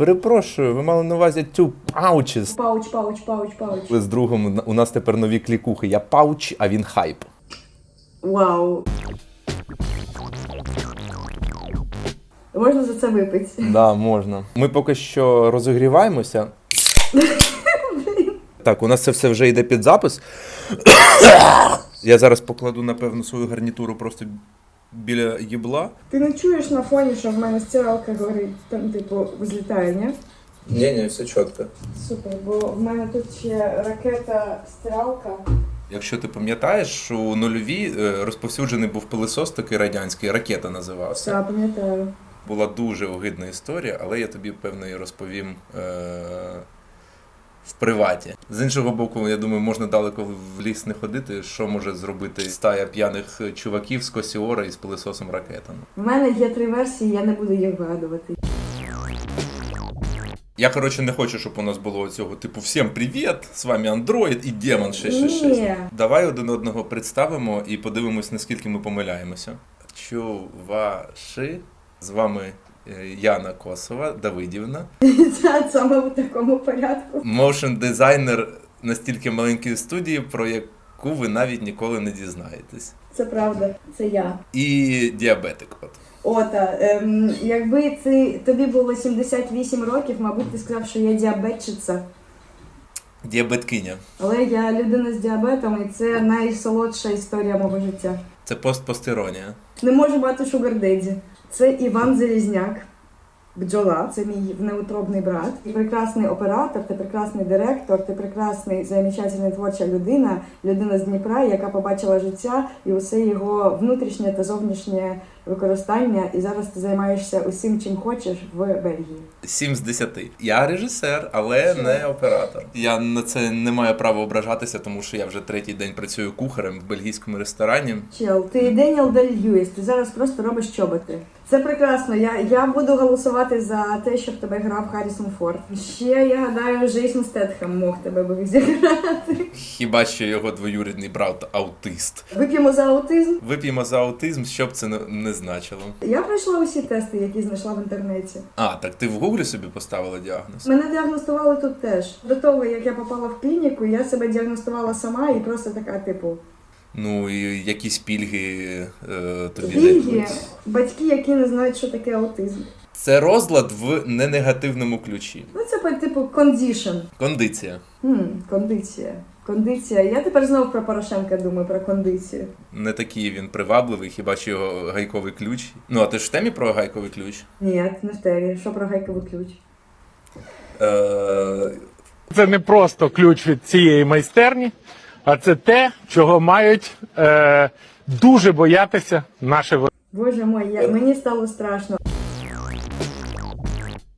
Перепрошую, ви мали на увазі two pouches. Пауч, пауч, пауч, пауч. З другом у нас тепер нові клікухи. Я пауч, а він хайп. Вау. Можна за це випити. Да, можна. Ми поки що розігріваємося. Так, у нас це все вже йде під запис. Я зараз покладу, напевно, свою гарнітуру просто біля їбла. Ти не чуєш на фоні, що в мене стиралка горить, там, типу, злітає, ні? Ні, ні, все чітко. Супер, бо в мене тут ще ракета стиралка. Якщо ти пам'ятаєш, у нульові е, розповсюджений був пилисос такий радянський, ракета називався. Так, пам'ятаю. Була дуже огидна історія, але я тобі, певно, і розповім е- в приваті. З іншого боку, я думаю, можна далеко в ліс не ходити. Що може зробити стая п'яних чуваків з косіора і з пилисосом ракетами? В мене є три версії, я не буду їх вигадувати. Я, коротше, не хочу, щоб у нас було цього типу всім привіт! З вами Андроїд і Демон 666. Ні. Давай один одного представимо і подивимось, наскільки ми помиляємося. Чуваши, з вами Яна Косова, Давидівна. Це саме в такому порядку. Моушн дизайнер настільки маленької студії, про яку ви навіть ніколи не дізнаєтесь. Це правда, це я. І діабетик. От. Ота, ем, якби ти, тобі було 78 років, мабуть, ти сказав, що я діабетчиця. Діабеткиня. Але я людина з діабетом, і це найсолодша історія мого життя. Це постпостеронія. Не можу мати шугардеді. Це Іван Залізняк. Бджола, це мій неутробний брат. Ти прекрасний оператор, ти прекрасний директор, ти прекрасний, замечательна творча людина, людина з Дніпра, яка побачила життя і усе його внутрішнє та зовнішнє використання. І зараз ти займаєшся усім, чим хочеш в Бельгії. 7 з 10. Я режисер, але не оператор. Я на це не маю права ображатися, тому що я вже третій день працюю кухарем в бельгійському ресторані. Чел, ти Деніел Дель Льюіс, ти зараз просто робиш чоботи. Це прекрасно. Я, я буду голосувати за те, щоб тебе грав Харрісон Форд. Ще я гадаю, Джейсон Стетхем мог тебе би зіграти. Хіба що його двоюрідний брат аутист. Вип'ємо за аутизм. Вип'ємо за аутизм, що б це не- не значило. Я пройшла усі тести, які знайшла в інтернеті. А, так ти в гуглі собі поставила діагноз? Мене діагностували тут теж. До того, як я попала в клініку, я себе діагностувала сама і просто така, типу, Ну і якісь пільги е, тобі пільги, дають? батьки, які не знають, що таке аутизм. Це розлад в ненегативному ключі. Ну це по типу кондішн. Кондиція. Хм, кондиція. Кондиція. Я тепер знову про Порошенка думаю про кондицію. Не такий він привабливий, хіба що його гайковий ключ. Ну, а ти ж в темі про гайковий ключ? Ні, не в темі. Що про гайковий ключ? Е, Це не просто ключ від цієї майстерні, а це те, чого мають е, дуже боятися наші виробники. Боже мой, я, мені стало страшно.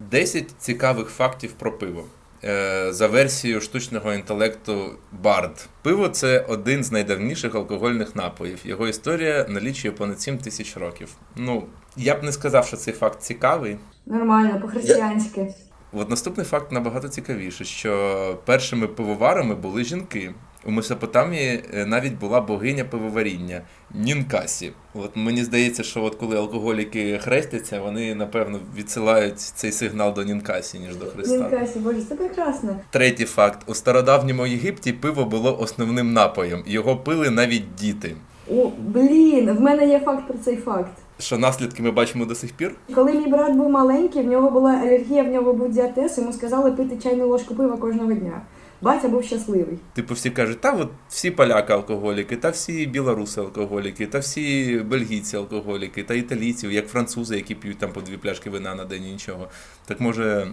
10 цікавих фактів про пиво. Е, За версією штучного інтелекту Bard. Пиво це один з найдавніших алкогольних напоїв. Його історія налічує понад 7 тисяч років. Ну, я б не сказав, що цей факт цікавий. Нормально, по-християнськи. От наступний факт набагато цікавіше, що першими пивоварами були жінки. У Месопотамії е, навіть була богиня пивоваріння Нінкасі. От мені здається, що от коли алкоголіки хрестяться, вони напевно відсилають цей сигнал до Нінкасі, ніж до Христа. Нінкасі, боже, це прекрасно. Третій факт: у стародавньому Єгипті пиво було основним напоєм. Його пили навіть діти. О, блін, в мене є факт про цей факт. Що наслідки ми бачимо до сих пір? Коли мій брат був маленький, в нього була алергія, в нього був діатез, йому сказали пити чайну ложку пива кожного дня. Батя був щасливий. Типу, всі кажуть, та от всі поляки алкоголіки, та всі білоруси алкоголіки, та всі бельгійці алкоголіки, та італійці, як французи, які п'ють там по дві пляшки вина на день і нічого. Так може,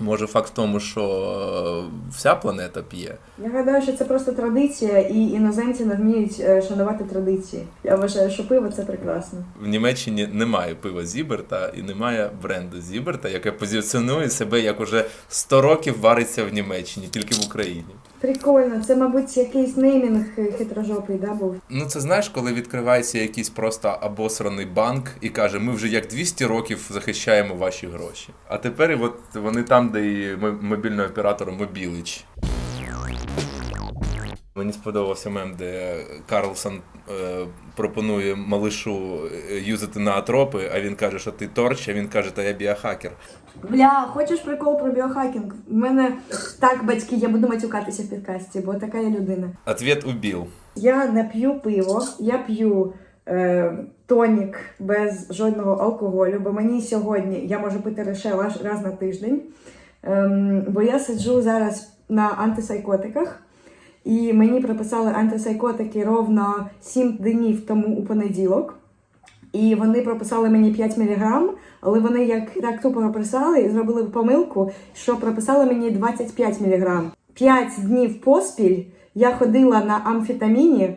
може факт в тому, що е, вся планета п'є. Я гадаю, що це просто традиція, і іноземці не вміють е, шанувати традиції. Я вважаю, що пиво це прекрасно. В Німеччині немає пива Зіберта і немає бренду Зіберта, яке позиціонує себе як уже 100 років вариться в Німеччині, тільки в Україні. Прикольно, це, мабуть, якийсь неймінг хитрожопий, да, був. Ну, це знаєш, коли відкривається якийсь просто обосраний банк і каже, ми вже як 200 років захищаємо ваші гроші. А тепер от вони там, де і мо- мобільний оператор Мобілич. Мені сподобався мем, де Карлсон е, пропонує малишу е, юзати на атропи, а він каже, що ти торч, а він каже, та я біохакер. Бля, хочеш прикол про біохакінг? В мене так, батьки, я буду матюкатися в підкасті, бо така я людина. Ответ убив. Я не п'ю пиво, я п'ю е, тонік без жодного алкоголю, бо мені сьогодні я можу пити лише раз, на тиждень. Ем, бо я сиджу зараз на антисайкотиках, і мені прописали антисайкотики ровно 7 днів тому у понеділок. І вони прописали мені 5 мг, але вони як так тупо прописали і зробили помилку, що прописали мені 25 мг. 5 днів поспіль я ходила на амфетаміні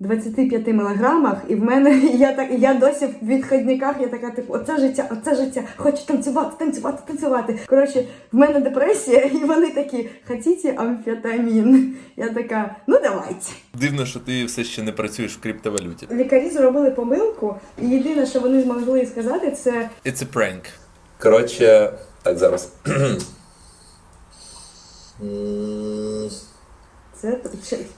25 мг, і в мене я так я досі в відходниках, я така, типу, оце життя, оце життя, хочу танцювати, танцювати, танцювати. Коротше, в мене депресія, і вони такі, хотіте амфетамін? Я така, ну давайте. Дивно, що ти все ще не працюєш в криптовалюті. Лікарі зробили помилку, і єдине, що вони змогли сказати, це It's a prank. Коротше, так зараз. це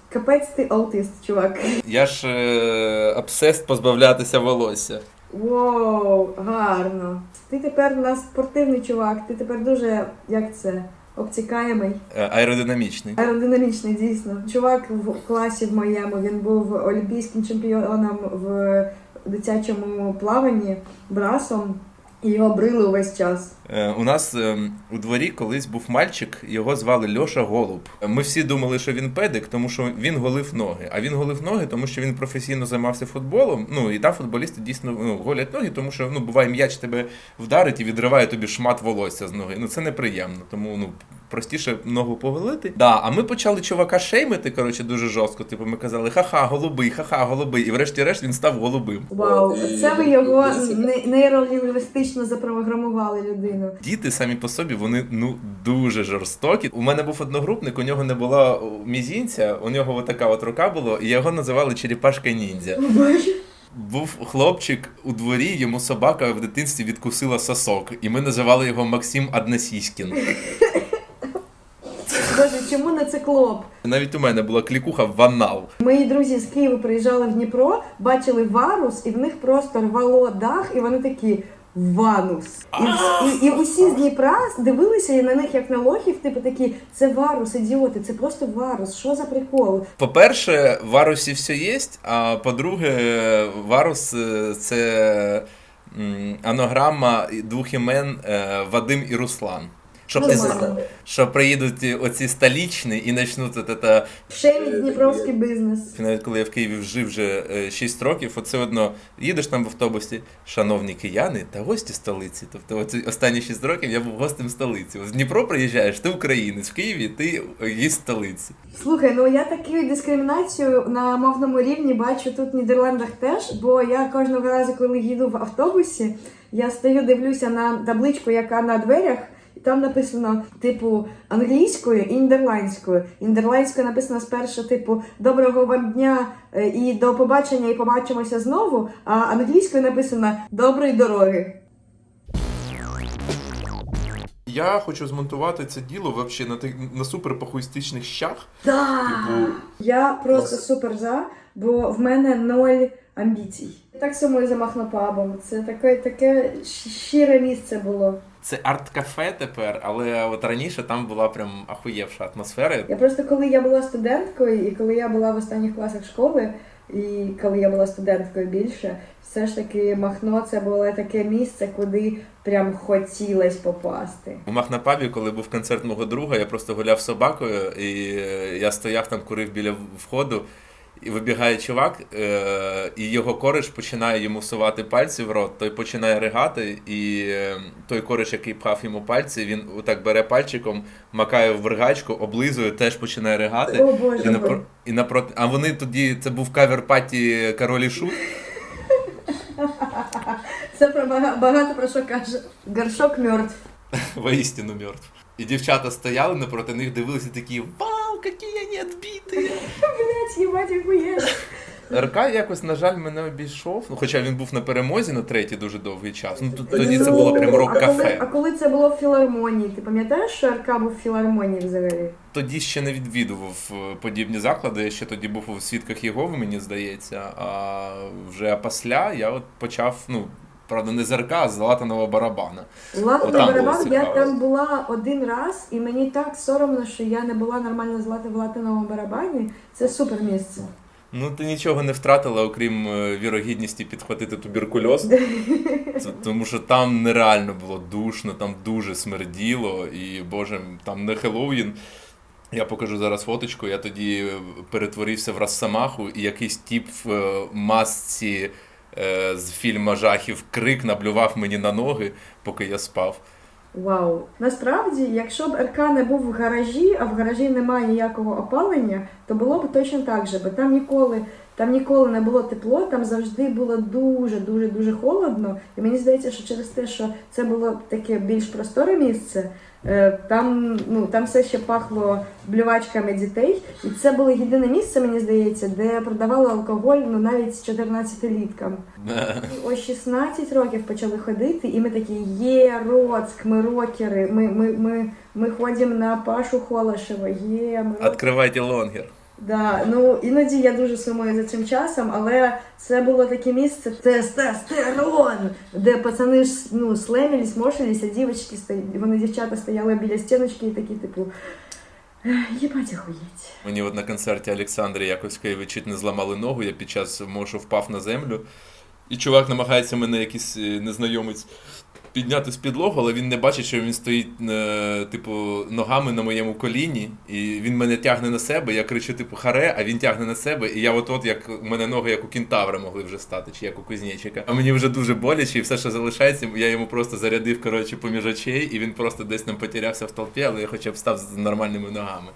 капець ти аутист, чувак. Я ж е, обсест позбавлятися волосся. Воу, гарно. Ти тепер у нас спортивний чувак, ти тепер дуже, як це, обцікаємий. Е, Аеродинамічний. Аеродинамічний, дійсно. Чувак в класі в моєму, він був олімпійським чемпіоном в дитячому плаванні брасом, і його брили увесь час. Е, У нас е, у дворі колись був мальчик, його звали Льоша Голуб. Ми всі думали, що він педик, тому що він голив ноги. А він голив ноги, тому що він професійно займався футболом. Ну і там футболісти дійсно ну, голять ноги, тому що ну буває м'яч тебе вдарить і відриває тобі шмат волосся з ноги. Ну це неприємно. Тому ну простіше ногу поголити. Да, а ми почали чувака шеймити, коротше, дуже жорстко. Типу, ми казали, ха-ха, голубий, ха-ха, голубий. І врешті-решт він став голубим. Вау, це ви його нейролінгвістично запрограмували людину. Діти самі по собі вони ну дуже жорстокі. У мене був одногрупник, у нього не було мізінця, у нього така от рука була, і його називали Черепашка ніндзя. Був хлопчик у дворі, йому собака в дитинстві відкусила сосок, і ми називали його Максим Односіськін. Боже, чому не циклоп? Навіть у мене була клікуха Ванал. Мої друзі з Києва приїжджали в Дніпро, бачили варус, і в них просто рвало дах, і вони такі. Ванус. І, і, і усі з Дніпра дивилися і на них як на лохів, типу такі, це варус, ідіоти, це просто варус. Що за прикол? По-перше, в Варусі все є, а по-друге, Варус е, це м, анаграма двох імен е, Вадим і Руслан. Щоб, не, Нормально. що приїдуть оці столічні і почнуть от це Шейміть дніпровський бізнес. навіть коли я в Києві жив вже 6 років, оце одно їдеш там в автобусі, шановні кияни та гості столиці. Тобто оці останні 6 років я був гостем столиці. З Дніпро приїжджаєш, ти українець, в Києві ти гість столиці. Слухай, ну я таку дискримінацію на мовному рівні бачу тут в Нідерландах теж, бо я кожного разу, коли їду в автобусі, я стою, дивлюся на табличку, яка на дверях. Там написано, типу, англійською і нідерландською. Нідерландською написано спершу, типу, доброго вам дня е, і до побачення, і побачимося знову. А англійською написано доброї дороги. Я хочу змонтувати це діло вообще на тих на суперпохуїстичних щах. Да. Типу, Я просто супер за, бо в мене ноль амбіцій. Так само і за Махнопабом. Це таке, таке щире місце було. Це арт-кафе тепер, але от раніше там була прям ахуєвша атмосфера. Я просто коли я була студенткою, і коли я була в останніх класах школи, і коли я була студенткою більше, все ж таки Махно це було таке місце, куди прям хотілось попасти. У Махнапабі, коли був концерт мого друга, я просто гуляв з собакою, і я стояв там, курив біля входу. І вибігає чувак, е, і його кориш починає йому сувати пальці в рот, той починає ригати, і е, той кориш, який пхав йому пальці, він отак бере пальчиком, макає в вергачку, облизує, теж починає ригати. О боже І, напро... і напроти... А вони тоді, це був кавер-паті Король і Шут. Це про багато про що каже. Горшок мертв. Воістину мертв. І дівчата стояли напроти них, дивилися такі Які вони відбиті! Блять, їбать, охуєш. РК якось, на жаль, мене обійшов. Ну, хоча він був на перемозі на третій дуже довгий час. Ну тут тоді це Ну, було прям а коли, рок-кафе. а коли це було в філармонії, ти пам'ятаєш, що РК був в філармонії взагалі? Тоді ще не відвідував е, подібні заклади. Я ще тоді був у свідках Єгови, мені здається. А вже після я от почав, ну, правда, не з РК, а з Латаного барабана. Отам барабан, я там була один раз, і мені так соромно, що я не була нормально злати в латиновому барабані. Це супер місце. Ну, ти нічого не втратила, окрім е, вірогідності підхватити туберкульоз. Тому що там нереально було душно, там дуже смерділо, і боже, там не Хеллоуін. Я покажу зараз фоточку. Я тоді е, перетворився в Росомаху, і якийсь тіп в е, масці з фільму жахів крик наблював мені на ноги, поки я спав. Вау. Насправді, якщо б РК не був в гаражі, а в гаражі немає ніякого опалення, то було б точно так же, бо там ніколи, там ніколи не було тепло, там завжди було дуже, дуже, дуже холодно. І мені здається, що через те, що це було таке більш просторе місце, е, там, ну, там все ще пахло блювачками дітей. І це було єдине місце, мені здається, де продавали алкоголь ну, навіть з 14-літкам. І О 16 років почали ходити, і ми такі є, Роцк, ми рокери, ми, ми, ми, ми ходимо на Пашу Холошева, є, ми Відкривайте лонгер. Да, ну іноді я дуже сумую за цим часом, але це було таке місце тестостерон, де пацани ж ну, слемілись, мошились, а дівчатки вони дівчата стояли біля стіночки і такі, типу, їбать охуєть. Мені от на концерті Олександри якось в чуть не зламали ногу, я під час мошу впав на землю. І чувак намагається мене якийсь е, незнайомець підняти з підлогу, але він не бачить, що він стоїть, е, типу, ногами на моєму коліні, і він мене тягне на себе. Я кричу, типу, харе, а він тягне на себе. І я от-от, як у мене ноги, як у кентавра могли вже стати, чи як у кузнечика. А мені вже дуже боляче, і все, що залишається, я йому просто зарядив коротше, поміж очей, і він просто десь там потерявся в толпі, але я хоча б став з нормальними ногами.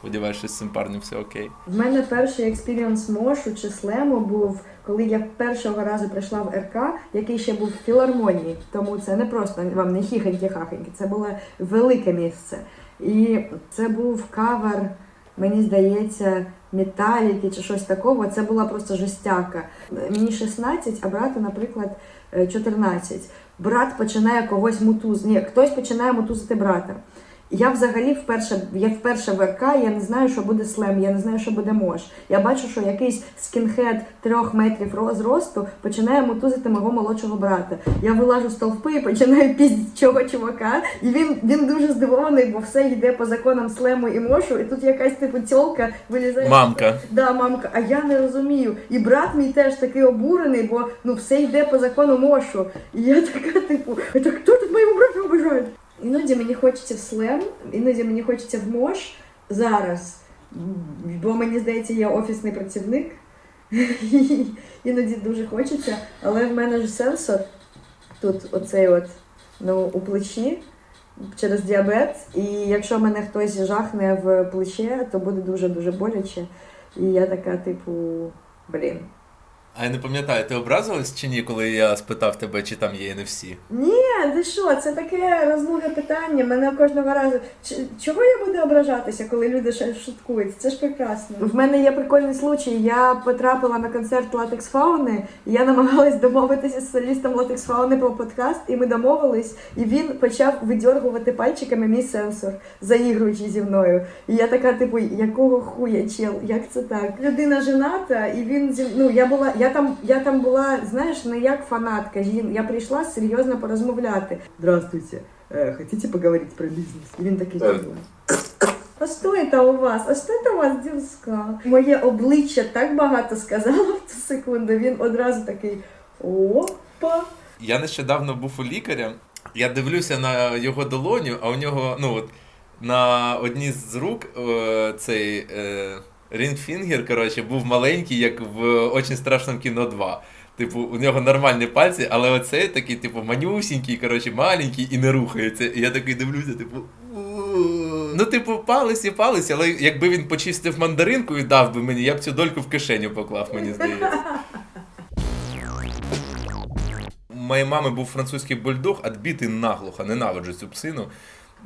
Сподіваюся, що з цим парнем все окей. В мене перший експірієнс мошу чи слему був, коли я першого разу прийшла в РК, який ще був в філармонії. Тому це не просто вам не хіхоньки-хахоньки, це було велике місце. І це був кавер, мені здається, металіки чи щось такого. Це була просто жестяка. Мені 16, а брату, наприклад, е, 14. Брат починає когось мутузити. Ні, хтось починає мутузити брата. Я взагалі вперше, я вперше в РК, я не знаю, що буде слем, я не знаю, що буде мош. Я бачу, що якийсь скінхед трьох метрів ро- зросту починає мотузити мого молодшого брата. Я вилажу з толпи і починаю піздити цього чувака, і він, він дуже здивований, бо все йде по законам слему і мошу, і тут якась типу тьолка вилізає. Мамка. Да, мамка, а я не розумію. І брат мій теж такий обурений, бо ну все йде по закону мошу. І я така, типу, хто тут моєму брату обижає? Іноді мені хочеться в слем, іноді мені хочеться в мош зараз. Бо мені здається, я офісний працівник. Іноді дуже хочеться, але в мене ж сенсор тут оцей от ну, у плечі через діабет. І якщо мене хтось жахне в плече, то буде дуже-дуже боляче. І я така, типу, блін. А я не пам'ятаю, ти образилась чи ні, коли я спитав тебе, чи там є NFC? Ні, ти що, це таке розлуге питання. Мене кожного разу. Ч- чого я буду ображатися, коли люди ще шуткують? Це ж прекрасно. В мене є прикольний случай. Я потрапила на концерт Латекс Фауни, і я намагалась домовитися з солістом Латекс Фауни про подкаст, і ми домовились, і він почав видьоргувати пальчиками мій сенсор, заігруючи зі мною. І я така, типу, якого хуя, чел, як це так? Людина жената, і він зі ну я була, я там, я там була, знаєш, не як фанатка. Я прийшла серйозно порозмовляти. Здравствуйте, е, хотите поговорити про бізнес? І він такий Так. типу, а що це у вас? А що це у вас, дівська? Моє обличчя так багато сказало в ту секунду. Він одразу такий опа. Я нещодавно був у лікаря, я дивлюся на його долоню, а у нього, ну от, на одній з рук е, цей е, рінгфінгер, коротше, був маленький, як в Очень страшному кіно 2. Типу, у нього нормальні пальці, але оцей такий, типу, манюсінький, коротше, маленький і не рухається. І я такий дивлюся, типу. Ну, типу, палець і палець, але якби він почистив мандаринку і дав би мені, я б цю дольку в кишеню поклав, мені здається. У моєї мами був французький бульдог, відбитий наглухо, ненавиджу цю псину.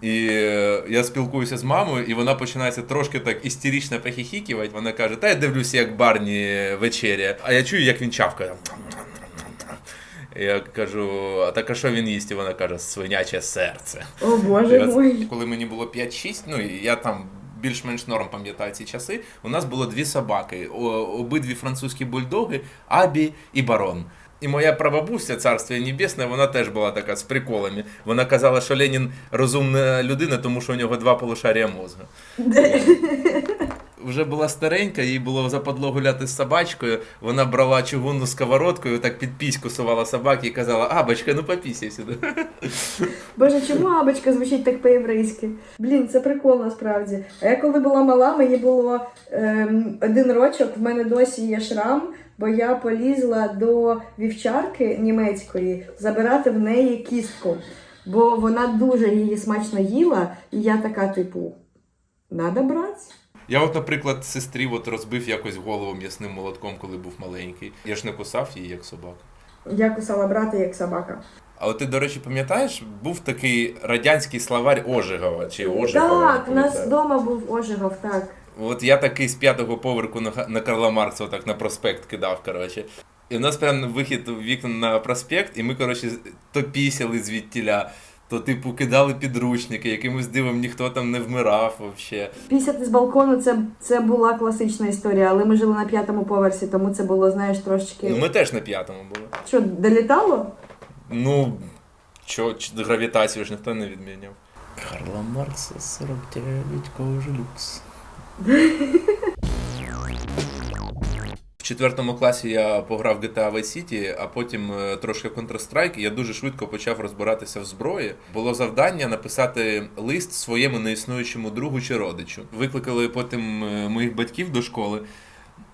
І е, я спілкуюся з мамою, і вона починається трошки так істерично похихікувати. Вона каже: Та я дивлюся, як Барні вечеря. А я чую, як він чавкає. Я кажу, а так а що він їсть? І вона каже, свиняче серце. О боже Я- мой. Коли мені було 5-6, ну я там більш-менш норм пам'ятаю ці часи, у нас було дві собаки, обидві французькі бульдоги, Абі і Барон. І моя прабабуся, царство небесне, вона теж була така з приколами. Вона казала, що Ленін розумна людина, тому що у нього два полушарія мозга. Вже була старенька, їй було западло гуляти з собачкою. Вона брала чугунну сковородку і так під піську сувала собаки і казала: Абочка, ну попісяй сюди. Боже, чому абочка звучить так по-єврейськи? Блін, це прикол насправді. А я коли була мала, мені було ем, один рочок, в мене досі є шрам, бо я полізла до вівчарки німецької забирати в неї кістку. Бо вона дуже її смачно їла, і я така, типу, надо брати. Я, от, наприклад, сестрі от розбив якось голову м'ясним молотком, коли був маленький. Я ж не кусав її як собака. Я кусала брата як собака. А от ти, до речі, пам'ятаєш, був такий радянський словарь Ожегова чи Ожегова. Так, у нас вдома був ожигов, так. От я такий з п'ятого поверху на, на Карла Маркса, отак на проспект кидав, коротше. І у нас прям вихід вікна на проспект, і ми, коротше, то пісяли звідтіля, то типу кидали підручники, якимось дивом ніхто там не вмирав взагалі. Пісяти з балкону це, це була класична історія, але ми жили на п'ятому поверсі, тому це було, знаєш, трошечки. Ну ми теж на п'ятому були. Що, долітало? Ну, чо, гравітацію ж ніхто не відміняв. Карла Маркса 49 кожа люкс. В четвертому класі я пограв GTA Vice City, а потім е, трошки Counter-Strike, і я дуже швидко почав розбиратися в зброї. Було завдання написати лист своєму неіснуючому другу чи родичу. Викликали потім е, моїх батьків до школи.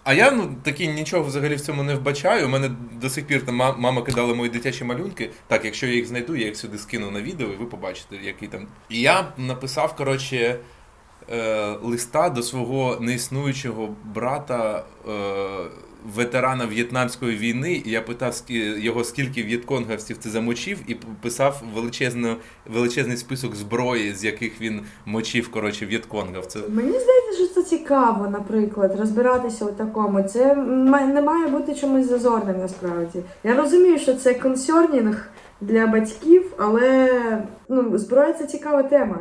А я ну такий нічого взагалі в цьому не вбачаю. У мене до сих пір там мама кидала мої дитячі малюнки. Так, якщо я їх знайду, я їх сюди скину на відео, і ви побачите, який там. І я написав, коротше, е, листа до свого неіснуючого брата. Е, Ветерана В'єтнамської війни, і я питав його, скільки в'єтконгівців ти замочив, і писав величезну, величезний список зброї, з яких він мочив коротше, в'єтконгівців. Мені здається, що це цікаво, наприклад, розбиратися у такому. Це не має бути чимось зазорним насправді. Я розумію, що це консернінг для батьків, але ну, зброя це цікава тема.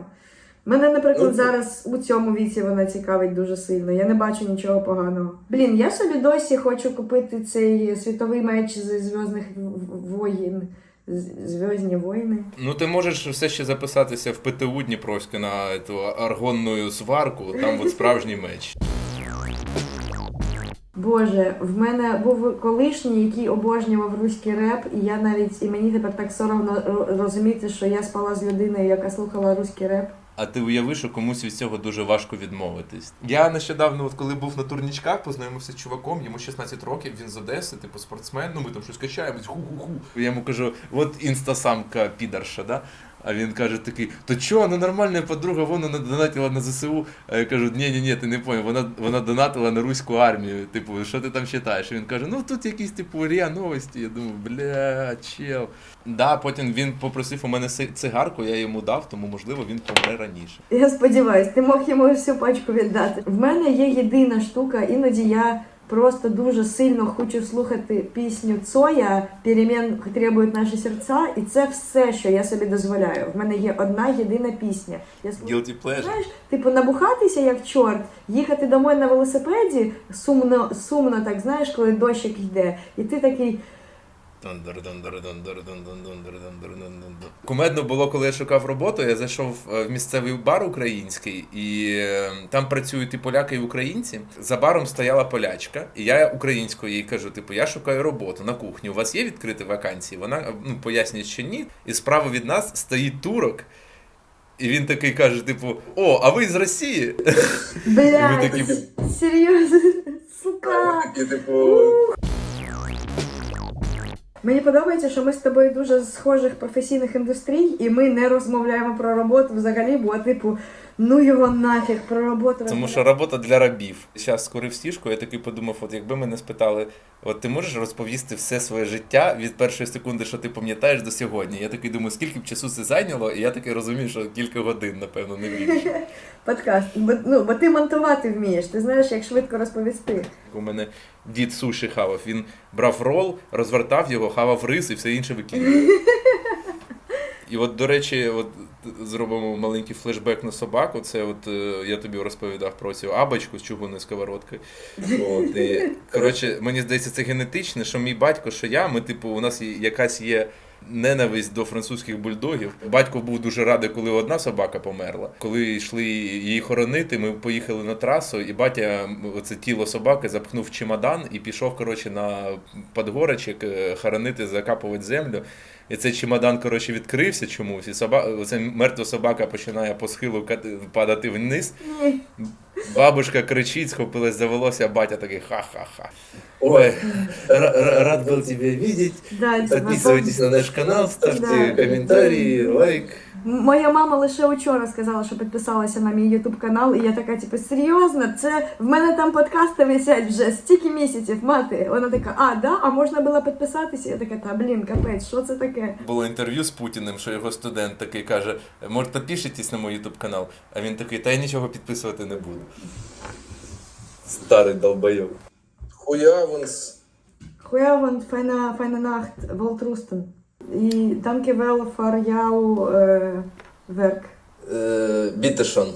Мене, наприклад, зараз у цьому віці вона цікавить дуже сильно. Я не бачу нічого поганого. Блін, я собі досі хочу купити цей світовий меч зі Зв'язних воїн. Зв'язні воїни. Ну, ти можеш все ще записатися в ПТУ Дніпровське на ту аргонну сварку, там от справжній меч. Боже, в мене був колишній, який обожнював руський реп, і я навіть і мені тепер так соромно розуміти, що я спала з людиною, яка слухала руський реп. А ти уяви, що комусь від цього дуже важко відмовитись. Я нещодавно, от коли був на турнічках, познайомився з чуваком, йому 16 років, він з Одеси, типу спортсмен, ну ми там щось качаємось, ху-ху-ху. Я йому кажу, от інстасамка підарша, да? А він каже такий: то чо, ну нормальна подруга, вона донатила на ЗСУ. А я кажу, ні, ні, ні, ти не поняв, вона, вона донатила на руську армію. Типу, що ти там читаєш? Він каже, ну тут якісь типу РІА новості. Я думаю, бля, чел. Да, потім він попросив у мене цигарку, я йому дав, тому можливо він помре раніше. Я сподіваюсь, ти мог йому всю пачку віддати. В мене є єдина штука, іноді я просто дуже сильно хочу слухати пісню Цоя «Перемен требують наші серця, і це все, що я собі дозволяю. В мене є одна єдина пісня. Я слухаю. Guilty pleasure. Знаєш, типу набухатися як чорт, їхати домой на велосипеді, сумно, сумно так знаєш, коли дощик йде, і ти такий. Кумедно було, коли я шукав роботу. Я зайшов в місцевий бар український, і там працюють і поляки, і українці. За баром стояла полячка, і я українською їй кажу: типу, я шукаю роботу на кухні. У вас є відкриті вакансії? Вона ну, пояснює, що ні. І справа від нас стоїть турок. І він такий каже: типу, о, а ви з Росії? Серйозно, сука. Мені подобається, що ми з тобою дуже схожих професійних індустрій, і ми не розмовляємо про роботу взагалі, бо, типу, Ну його нафіг про. Тому що робота для рабів. Зараз скорив стіжку, я такий подумав, от якби мене спитали, от ти можеш розповісти все своє життя від першої секунди, що ти пам'ятаєш до сьогодні. Я такий думаю, скільки б часу це зайняло, і я такий розумію, що кілька годин, напевно, не більше. Подкаст. Бо, ну, бо ти монтувати вмієш, ти знаєш, як швидко розповісти. У мене дід суші хавав. Він брав рол, розвертав його, хавав рис і все інше викидав. І от, до речі, от зробимо маленький флешбек на собаку. Це от е, я тобі розповідав про цю абочку з чугунної сковородки. От, і, коротше, мені здається, це генетичне, що мій батько, що я, ми, типу, у нас якась є. Ненависть до французьких бульдогів. Батько був дуже радий, коли одна собака померла. Коли йшли її хоронити, ми поїхали на трасу, і батя м, оце тіло собаки запхнув чемодан і пішов коротше на подгорочок е, хоронити, закапувати землю. І цей чемодан, коротше, відкрився чомусь, і собака, оця мертва собака починає по схилу кати- падати вниз. Бабушка кричить, схопилась за волосся, а батя такий ха-ха-ха. Ой, рад был тебя видеть. Да, Подписывайтесь на наш канал, ставьте Да. комментарии, лайк. Моя мама лише вчора сказала, що підписалася на мій ютуб канал, і я така, типу, серйозно, це в мене там подкасти висять вже стільки місяців, мати. Вона така, а, да, а можна було підписатися? Я така, та блін, капець, що це таке? Було інтерв'ю з Путіним, що його студент такий каже: може, підпишитесь на мій ютуб канал. А він такий, та я нічого підписувати не буду. Старий долбойов. Хуявенс. Goedenavond, fijne, fijne nacht, Welterusten. Danke wel voor jouw eh, werk. Бітешон.